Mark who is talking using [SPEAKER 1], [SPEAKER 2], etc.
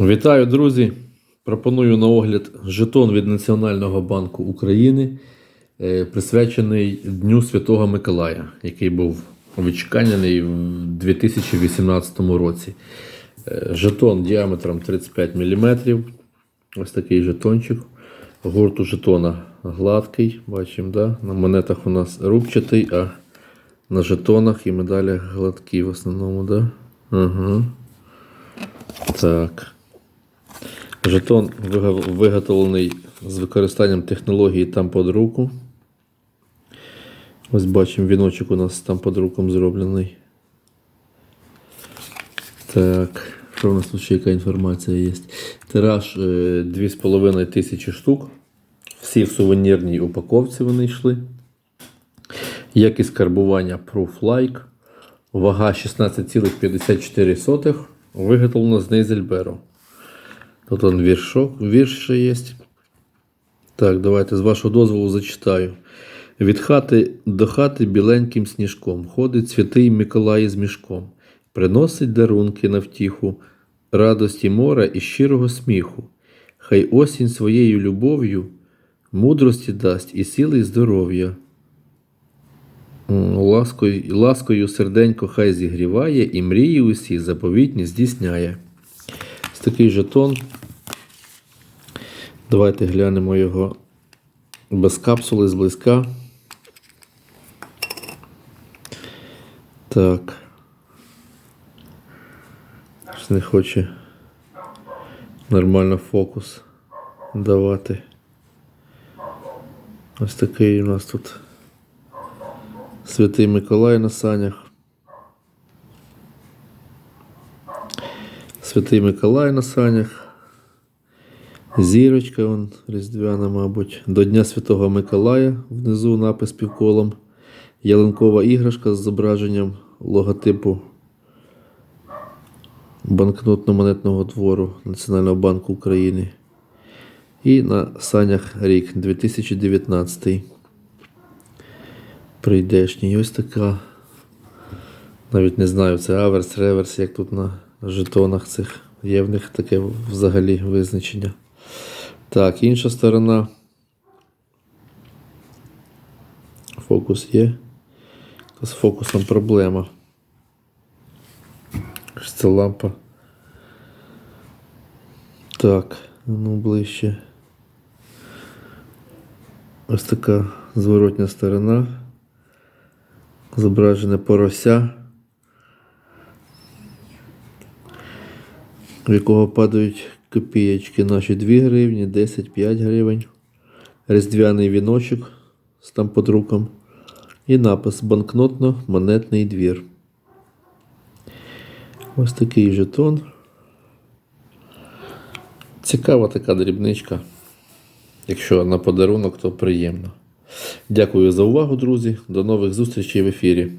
[SPEAKER 1] Вітаю, друзі! Пропоную на огляд жетон від Національного банку України, е, присвячений Дню Святого Миколая, який був відчеканений в 2018 році. Е, Жетон діаметром 35 мм. Ось такий жетончик. Гурт у жетона гладкий, бачимо, да? на монетах у нас рубчатий, а на жетонах і медалях гладкі в основному. Да? Ага. Так. Жетон виготовлений з використанням технології там под руку. Ось бачимо, віночок у нас там под руком зроблений. Так, що в нас тут ще яка інформація є? Тираж е, 2,5 тисячі штук. Всі в сувенірній упаковці вони йшли. Якість карбування Proof Like. Вага 16,54. Виготовлено з Нейзельберу. Тут он віршок, вірш ще є. Так, давайте з вашого дозволу зачитаю. Від хати до хати біленьким сніжком ходить святий Миколай з мішком, приносить дарунки на втіху, радості мора і щирого сміху. Хай осінь своєю любов'ю мудрості дасть і сили, і здоров'я. Ласкою, ласкою серденько хай зігріває, і мрії усі заповітні здійсняє. Ось такий жетон. Давайте глянемо його без капсули зблизька. Так. Не хоче нормально фокус давати. Ось такий у нас тут Святий Миколай на санях. Святий Миколай на санях. Зірочка вон, різдвяна, мабуть. До Дня Святого Миколая внизу напис півколом. Ялинкова іграшка з зображенням логотипу банкнотно-монетного двору Національного банку України. І на санях рік 2019. Прийдешній. Ось така. Навіть не знаю, це аверс, реверс, як тут на жетонах цих. Є в них таке взагалі визначення. Так, інша сторона. Фокус є. З фокусом проблема. Це лампа. Так, ну ближче. Ось така зворотня сторона. Зображене порося, в якого падають копієчки наші 2 гривні, 10, 5 гривень, різдвяний віночок з подруком і напис банкнотно-монетний двір. Ось такий жетон. Цікава така дрібничка. Якщо на подарунок, то приємно. Дякую за увагу, друзі. До нових зустрічей в ефірі.